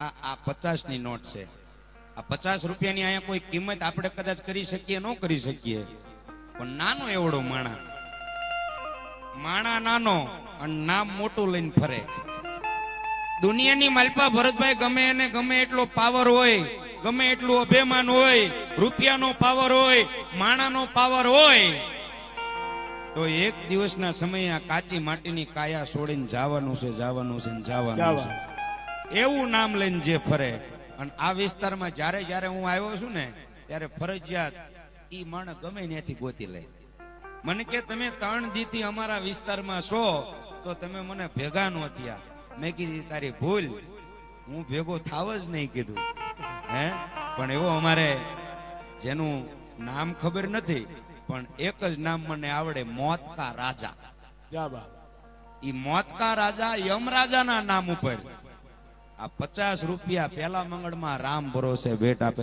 આ આ પચાસની નોટ છે. આ પચાસ રૂપિયાની અહીંયા કોઈ કિંમત આપણે કદાચ કરી શકીએ, ન કરી શકીએ. પણ નાનો એવડો માણા. માણા નાનો અને નામ મોટું લઈને ફરે. દુનિયાની માલપા ભરતભાઈ ગમે એને ગમે એટલો પાવર હોય, ગમે એટલું અભિમાન હોય, રૂપિયાનો પાવર હોય, માણાનો પાવર હોય, તો એક દિવસના સમયે આ કાચી માટીની કાયા છોડીને જવાનું છે જવાનું છે જવાનું છે. એવું નામ લઈને જે ફરે. અને આ વિસ્તારમાં જ્યારે જ્યારે હું આવ્યો છું ને ત્યારે ફરજિયાત ઈ માણસ ગમે ત્યાંથી ગોતી લે. મને કે તમે ત્રણ દીથી અમારા વિસ્તારમાં છો તો તમે મને ભેગા નો થયા. મેં કીધી તારી ભૂલ. હું ભેગો થાવ જ નહીં કીધું. હે? પણ એવો અમારે જેનું નામ ખબર નથી પણ એક જ નામ મને આવડે મોત કા રાજા ઈ મોત કા રાજા યમરાજાના નામ ઉપર. આ પચાસ રૂપિયા પેલા મંગળમાં રામ ભરોસે ભેટ આપે.